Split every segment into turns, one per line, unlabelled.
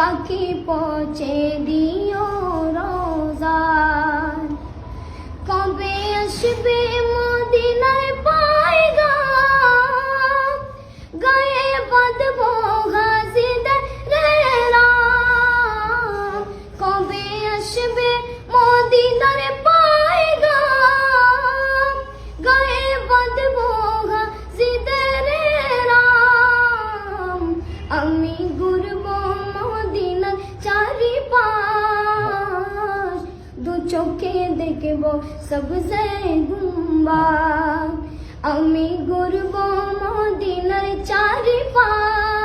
পাখি পচে দিও রোজার। কবে আসবে মদিনার পায়গা গায়ে বাঁধব দেখব সবজে গুম্বাদ আমি ঘুরব মদিনার চারিপাশ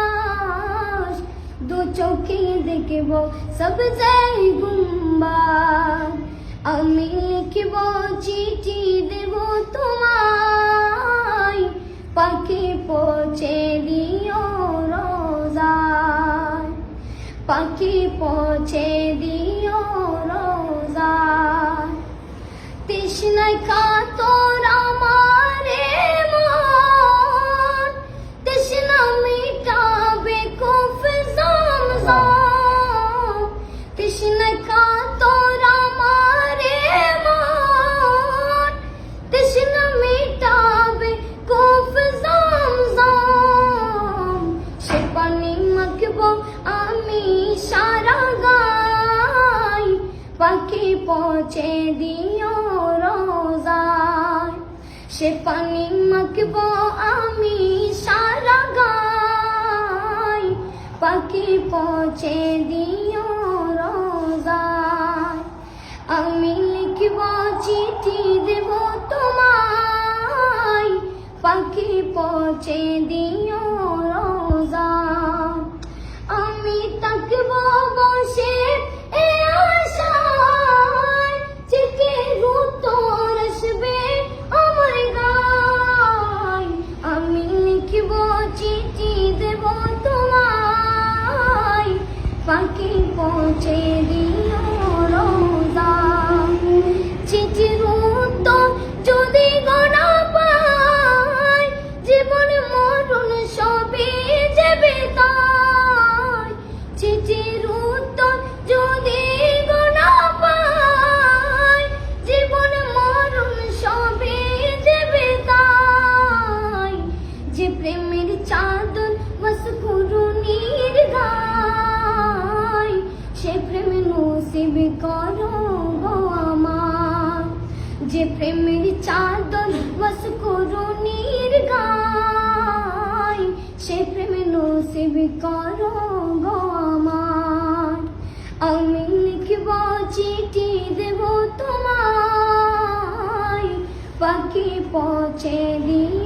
দু চোখে দেখব সবজে গুম্বাদ আমি লিখব চিঠি দেব তোমায় পাখি পৌঁছে দিও রোজায় পাখি পৌঁছে দিও তৃষ্ণায় কাতর আমারে মন তৃষ্ণা মিটাবে কুফ জমজম তৃষ্ণায় কাতর আমারে মন তৃষ্ণা মিটাবে কুফ জমজম সে পানি মাখব আমি সারা গাই পাখি পৌঁছে দিও সে পানি মাখব আমি সারা গাই। পাখি পৌঁছে দিও রোজা আমি লিখব চিঠি পাখি পৌঁছে নসিব করো গো আমার। যে প্রেমের চাদর বস করুণীর গায়, সে প্রেম নসিব করো গো আমার। আমি লিখব চিঠি দেব তোমায় পাখি পৌঁছে দিও